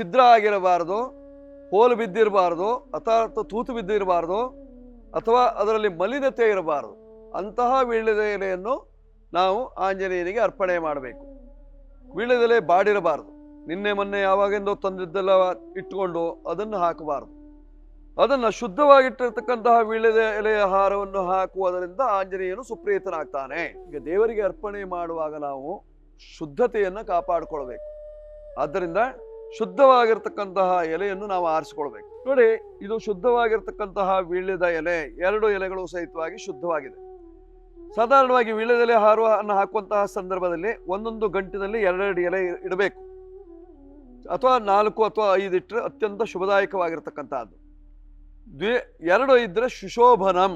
ಛಿದ್ರ ಆಗಿರಬಾರದು, ಹೋಲು ಬಿದ್ದಿರಬಾರ್ದು ಅಥವಾ ತೂತು ಬಿದ್ದಿರಬಾರ್ದು, ಅಥವಾ ಅದರಲ್ಲಿ ಮಲಿನತೆ ಇರಬಾರದು. ಅಂತಹ ವೀಳ್ಯದ ಎಲೆಯನ್ನು ನಾವು ಆಂಜನೇಯನಿಗೆ ಅರ್ಪಣೆ ಮಾಡಬೇಕು. ವೀಳ್ಯದೆಲೆ ಬಾಡಿರಬಾರದು. ನಿನ್ನೆ ಮೊನ್ನೆ ಯಾವಾಗಿಂದೋ ತಂದಿದ್ದೆಲ್ಲ ಇಟ್ಟುಕೊಂಡು ಅದನ್ನು ಹಾಕಬಾರದು. ಅದನ್ನು ಶುದ್ಧವಾಗಿಟ್ಟಿರ್ತಕ್ಕಂತಹ ವೀಳ್ಯದ ಎಲೆಯ ಹಾರವನ್ನು ಹಾಕುವುದರಿಂದ ಆಂಜನೇಯನು ಸುಪ್ರೀತನಾಗ್ತಾನೆ. ಈಗ ದೇವರಿಗೆ ಅರ್ಪಣೆ ಮಾಡುವಾಗ ನಾವು ಶುದ್ಧತೆಯನ್ನು ಕಾಪಾಡಿಕೊಳ್ಬೇಕು. ಆದ್ದರಿಂದ ಶುದ್ಧವಾಗಿರ್ತಕ್ಕಂತಹ ಎಲೆಯನ್ನು ನಾವು ಆರಿಸ್ಕೊಳ್ಬೇಕು. ನೋಡಿ, ಇದು ಶುದ್ಧವಾಗಿರ್ತಕ್ಕಂತಹ ವೀಳ್ಯದ ಎಲೆ, ಎರಡು ಎಲೆಗಳು ಸಹಿತವಾಗಿ ಶುದ್ಧವಾಗಿದೆ. ಸಾಧಾರಣವಾಗಿ ವೀಳ್ಯದ ಎಲೆ ಹಾರವನ್ನು ಹಾಕುವಂತಹ ಸಂದರ್ಭದಲ್ಲಿ ಒಂದೊಂದು ಗಂಟಿನಲ್ಲಿ ಎರಡೆರಡು ಎಲೆ ಇಡಬೇಕು. ಅಥವಾ ನಾಲ್ಕು ಅಥವಾ ಐದು ಇಟ್ಟರೆ ಅತ್ಯಂತ ಶುಭದಾಯಕವಾಗಿರ್ತಕ್ಕಂಥದ್ದು ದ್ವಿ, ಎರಡು ಇದ್ರೆ ಸುಶೋಭನಂ